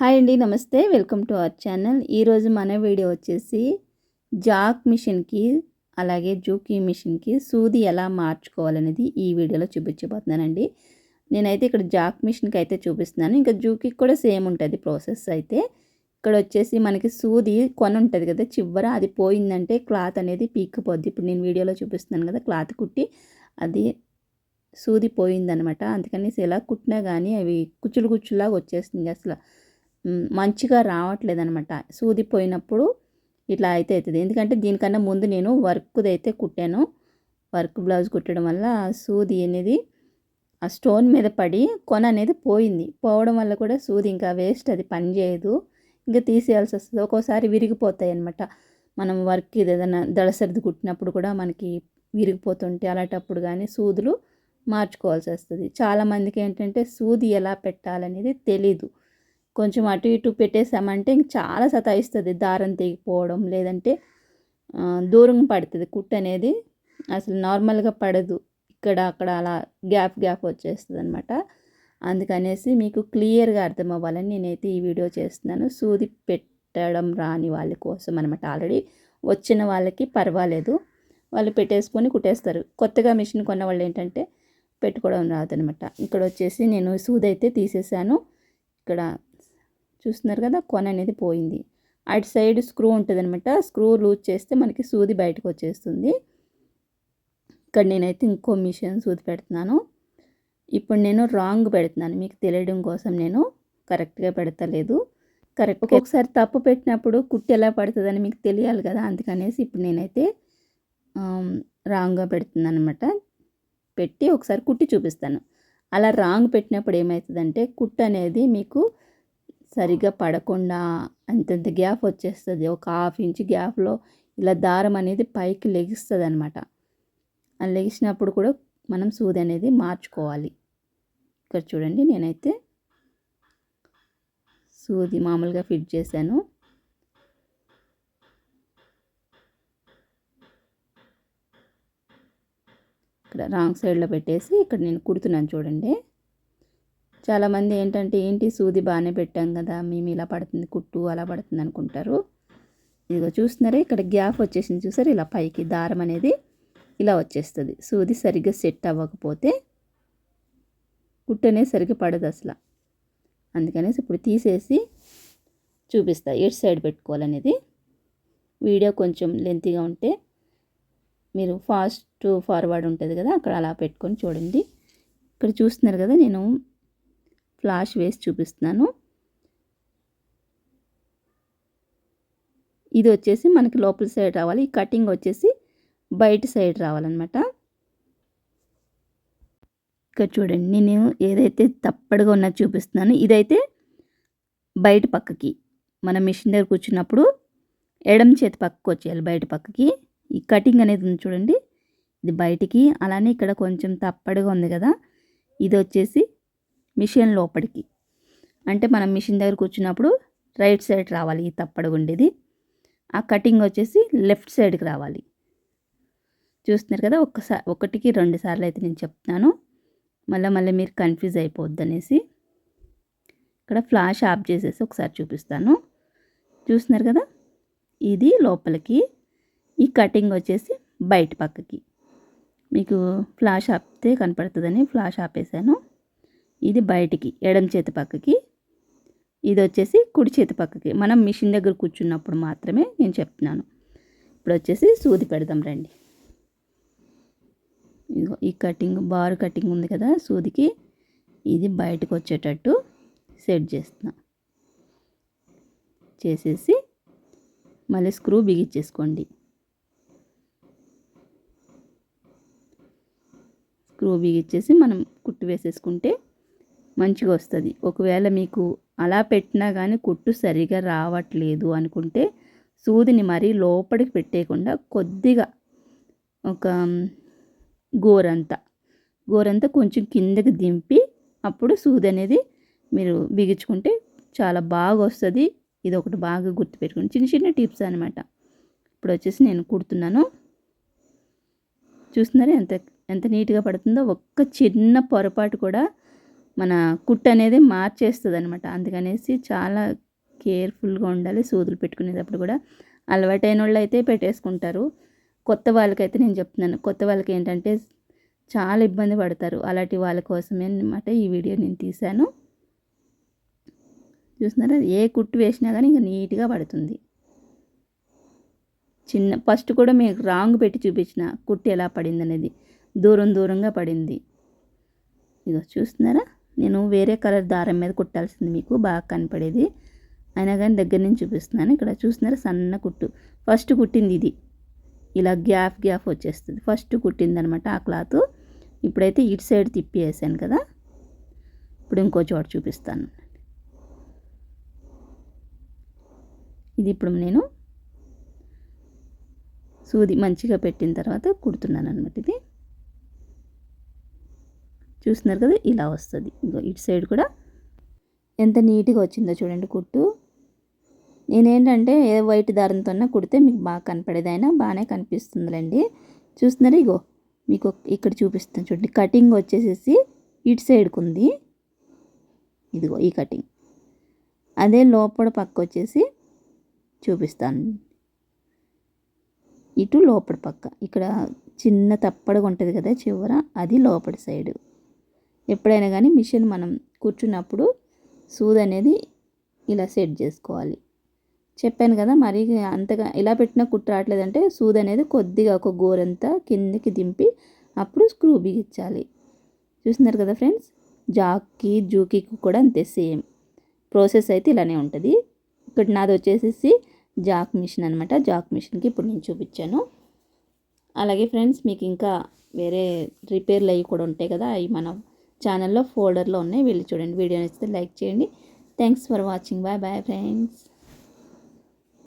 Hi అండి నమస్తే. Welcome to our channel. ఈరోజు మన వీడియో వచ్చేసి జాక్ మిషన్కి అలాగే జూకీ మిషన్కి సూది ఎలా మార్చుకోవాలనేది ఈ వీడియోలో చూపించబోతున్నానండి. నేనైతే ఇక్కడ జాక్ మిషన్కి అయితే చూపిస్తున్నాను. ఇంకా జూకీకి కూడా సేమ్ ఉంటుంది ప్రాసెస్ అయితే. ఇక్కడ వచ్చేసి మనకి సూది కొన ఉంటుంది కదా చివర అది పోయిందంటే క్లాత్ అనేది పీక్కుపోద్ది. ఇప్పుడు నేను వీడియోలో చూపిస్తున్నాను కదా క్లాత్ కుట్టి అది సూది పోయిందనమాట. అందుకని ఇలా కుట్టినా కానీ అవి కుచ్చులు కుచ్చులాగా వచ్చేస్తుంది అసలు. మంచిగా రావట్లేదు అనమాట సూది పోయినప్పుడు ఇట్లా అయితే అవుతుంది ఎందుకంటే దీనికన్నా ముందు నేను వర్క్ది అయితే కుట్టాను. వర్క్ బ్లౌజ్ కుట్టడం వల్ల సూది అనేది ఆ స్టోన్ మీద పడి కొన అనేది పోయింది. పోవడం వల్ల కూడా సూది ఇంకా వేస్ట్ అది పని చేయదు. ఇంకా తీసేయాల్సి వస్తుంది. ఒక్కోసారి విరిగిపోతాయి అనమాట మనం వర్క్ ఇది ఏదైనా దళసరిది కుట్టినప్పుడు కూడా మనకి విరిగిపోతుంటే అలాంటప్పుడు కానీ సూదులు మార్చుకోవాల్సి వస్తుంది. చాలామందికి ఏంటంటే సూది ఎలా పెట్టాలనేది తెలీదు. కొంచెం అటు ఇటు పెట్టేసామంటే ఇంక చాలా సతాయిస్తుంది దారం తెగిపోవడం లేదంటే దూరం పడుతుంది కుట్ అనేది. అసలు నార్మల్గా పడదు. ఇక్కడ అక్కడ అలా గ్యాప్ గ్యాప్ వచ్చేస్తుంది అనమాట అందుకనేసి మీకు క్లియర్గా అర్థం అవ్వాలని నేనైతే ఈ వీడియో చేస్తున్నాను. సూది పెట్టడం రాని వాళ్ళ కోసం అనమాట ఆల్రెడీ. వచ్చిన వాళ్ళకి పర్వాలేదు. వాళ్ళు పెట్టేసుకొని కుట్టేస్తారు. కొత్తగా మిషన్ కొన్న వాళ్ళు ఏంటంటే పెట్టుకోవడం రాదనమాట ఇక్కడ వచ్చేసి నేను సూది అయితే తీసేసాను. ఇక్కడ చూస్తున్నారు కదా కొన అనేది పోయింది. అటు సైడ్ స్క్రూ ఉంటుంది అనమాట స్క్రూ లూజ్ చేస్తే మనకి సూది బయటకు వచ్చేస్తుంది. ఇక్కడ నేనైతే ఇంకో మిషన్ సూది పెడుతున్నాను. ఇప్పుడు నేను రాంగ్ పెడుతున్నాను. మీకు తెలియడం కోసం నేను కరెక్ట్గా పెడతలేదు. కరెక్ట్ ఒకసారి తప్పు పెట్టినప్పుడు కుట్టి ఎలా పడుతుందని మీకు తెలియాలి కదా అందుకనేసి ఇప్పుడు నేనైతే రాంగ్గా పెడుతున్నాను అనమాట పెట్టి ఒకసారి కుట్టి చూపిస్తాను. అలా రాంగ్ పెట్టినప్పుడు ఏమవుతుందంటే కుట్టు అనేది మీకు సరిగ్గా పడకుండా అంతంత గ్యాప్ వచ్చేస్తుంది. ఒక హాఫ్ ఇంచ్ గ్యాప్లో ఇలా దారం అనేది పైకి లెగిస్తుంది అనమాట ఆ లెగిసినప్పుడు కూడా మనం సూది అనేది మార్చుకోవాలి. ఇక్కడ చూడండి నేనైతే సూది మామూలుగా ఫిట్ చేశాను. ఇక్కడ రాంగ్ సైడ్లో పెట్టేసి ఇక్కడ నేను కుడుతున్నాను చూడండి. చాలామంది ఏంటంటే ఏంటి సూది బాగానే పెట్టాం కదా మేము ఇలా పడుతుంది కుట్టు అలా పడుతుంది అనుకుంటారు. ఇదిగో చూస్తున్నారా ఇక్కడ గ్యాప్ వచ్చేసింది చూసారు ఇలా పైకి దారం అనేది ఇలా వచ్చేస్తుంది. సూది సరిగ్గా సెట్ అవ్వకపోతే కుట్టు అనేది సరిగ్గా పడదు అసలు. అందుకనేసి ఇప్పుడు తీసేసి చూపిస్తా ఎటు సైడ్ పెట్టుకోవాలనేది. వీడియో కొంచెం లెంతీగా ఉంటే మీరు ఫాస్ట్ ఫార్వర్డ్ ఉంటుంది కదా అక్కడ అలా పెట్టుకొని చూడండి. ఇక్కడ చూస్తున్నారు కదా నేను ఫ్లాష్ వేసి చూపిస్తున్నాను. ఇది వచ్చేసి మనకి లోపల సైడ్ రావాలి. ఈ కటింగ్ వచ్చేసి బయట సైడ్ రావాలన్నమాట. ఇక్కడ చూడండి నేను ఏదైతే తప్పడుగా ఉన్నది చూపిస్తున్నాను. ఇదైతే బయట పక్కకి మన మిషన్ దగ్గర కూర్చున్నప్పుడు ఎడం చేతి పక్కకు వచ్చేయాలి బయట పక్కకి. ఈ కటింగ్ అనేది ఉంది చూడండి ఇది బయటికి. అలానే ఇక్కడ కొంచెం తప్పడుగా ఉంది కదా ఇది వచ్చేసి మిషన్ లోపలికి అంటే మనం మిషన్ దగ్గర కూర్చున్నప్పుడు రైట్ సైడ్ రావాలి ఈ తప్పడుగా ఉండేది ఆ కటింగ్ వచ్చేసి లెఫ్ట్ సైడ్కి రావాలి. చూస్తున్నారు కదా ఒక్కసారి ఒకటికి రెండు సార్లు అయితే నేను చెప్తున్నాను. మళ్ళీ మళ్ళీ మీరు కన్ఫ్యూజ్ అయిపోద్ది అనేసి ఇక్కడ ఫ్లాష్ ఆఫ్ చేసేసి ఒకసారి చూపిస్తాను. చూస్తున్నారు కదా ఇది లోపలికి ఈ కటింగ్ వచ్చేసి బయట పక్కకి. మీకు ఫ్లాష్ ఆపితే కనపడుతుందని ఫ్లాష్ ఆపేసాను. ఇది బయటికి ఎడం చేతి పక్కకి. ఇది వచ్చేసి కుడి చేతి పక్కకి. మనం మిషన్ దగ్గర కూర్చున్నప్పుడు మాత్రమే నేను చెప్తున్నాను. ఇప్పుడు వచ్చేసి సూది పెడదాం రండి. ఇదిగో ఈ కటింగ్ బార్ కటింగ్ ఉంది కదా సూదికి. ఇది బయటకు వచ్చేటట్టు సెట్ చేస్తున్నా. చేసేసి మళ్ళీ స్క్రూ బిగించేసుకోండి. స్క్రూ బిగించేసి మనం కుట్టు వేసేసుకుంటే మంచిగా వస్తుంది. ఒకవేళ మీకు అలా పెట్టినా కానీ కుట్టు సరిగా రావట్లేదు అనుకుంటే సూదిని మరీ లోపలికి పెట్టేయకుండా కొద్దిగా ఒక గోరంతా గోరంతా కొంచెం కిందకి దింపి అప్పుడు సూది అనేది మీరు బిగించుకుంటే చాలా బాగా వస్తుంది. ఇది ఒకటి బాగా గుర్తుపెట్టుకుని చిన్న చిన్న టిప్స్ అనమాట ఇప్పుడు వచ్చేసి నేను కుడుతున్నాను. చూస్తున్నారా ఎంత ఎంత నీట్గా పడుతుందో? ఒక్క చిన్న పొరపాటు కూడా మన కుట్టు అనేది మార్చేస్తుంది అనమాట అందుకనేసి చాలా కేర్ఫుల్గా ఉండాలి సూదులు పెట్టుకునేటప్పుడు కూడా. అలవాటైన వాళ్ళు అయితే పెట్టేసుకుంటారు. కొత్త వాళ్ళకైతే నేను చెప్తున్నాను. కొత్త వాళ్ళకి ఏంటంటే చాలా ఇబ్బంది పడతారు. అలాంటి వాళ్ళ కోసమే అనమాట ఈ వీడియో నేను తీశాను. చూస్తున్నారా? ఏ కుట్టు వేసినా కానీ ఇంకా నీట్గా పడుతుంది. చిన్న ఫస్ట్ కూడా మీకు రాంగ్ పెట్టి చూపించిన కుట్టు ఎలా పడింది అనేది దూరం దూరంగా పడింది. ఇదో చూస్తున్నారా? నేను వేరే కలర్ దారం మీద కుట్టాల్సింది మీకు బాగా కనపడేది. అయినా కానీ దగ్గర నుంచి చూపిస్తున్నాను. ఇక్కడ చూస్తున్నారు సన్న కుట్టు. ఫస్ట్ కుట్టింది ఇది. ఇలా గ్యాప్ గ్యాప్ వచ్చేస్తుంది. ఫస్ట్ కుట్టింది అనమాట ఆ క్లాత్. ఇప్పుడైతే ఇటు సైడ్ తిప్పి వేసాను కదా. ఇప్పుడు ఇంకో చోట చూపిస్తాను. ఇది ఇప్పుడు నేను సూది మంచిగా పెట్టిన తర్వాత కుడుతున్నాను అనమాట ఇది. చూస్తున్నారు కదా ఇలా వస్తుంది. ఇంకో ఇటు సైడ్ కూడా ఎంత నీట్గా వచ్చిందో చూడండి కుట్టు. నేనేంటంటే ఏ వైట్ దారంతో కుడితే మీకు బాగా కనపడేదైనా బాగానే కనిపిస్తుందిలేండి. చూస్తున్నారు? ఇగో మీకు ఇక్కడ చూపిస్తాను చూడండి. కటింగ్ వచ్చేసేసి ఇటు సైడ్కి ఉంది. ఇదిగో ఈ కటింగ్. అదే లోపల పక్క వచ్చేసి చూపిస్తాను. ఇటు లోపల పక్క. ఇక్కడ చిన్న తప్పడగా ఉంటుంది కదా చివర అది లోపల సైడు. ఎప్పుడైనా కానీ మిషన్ మనం కూర్చున్నప్పుడు సూద్ అనేది ఇలా సెట్ చేసుకోవాలి. చెప్పాను కదా మరి అంతగా ఇలా పెట్టినా కుట్టు రావట్లేదంటే సూది అనేది కొద్దిగా ఒక గోరంతా కిందకి దింపి అప్పుడు స్క్రూ బిగించాలి. చూస్తున్నారు కదా ఫ్రెండ్స్? జాక్కి జూకీకి కూడా అంతే సేమ్. ప్రాసెస్ అయితే ఇలానే ఉంటుంది. ఇక్కడ నాది వచ్చేసేసి జాక్ మిషన్ అనమాట జాక్ మిషన్కి ఇప్పుడు నేను చూపించాను. అలాగే ఫ్రెండ్స్ మీకు ఇంకా వేరే రిపేర్లు అవి కూడా ఉంటాయి కదా అవి మన ఛానల్లో ఫోల్డర్లో ఉన్నాయి. వెళ్ళి చూడండి. వీడియో నచ్చితే లైక్ చేయండి. Thanks for watching bye bye friends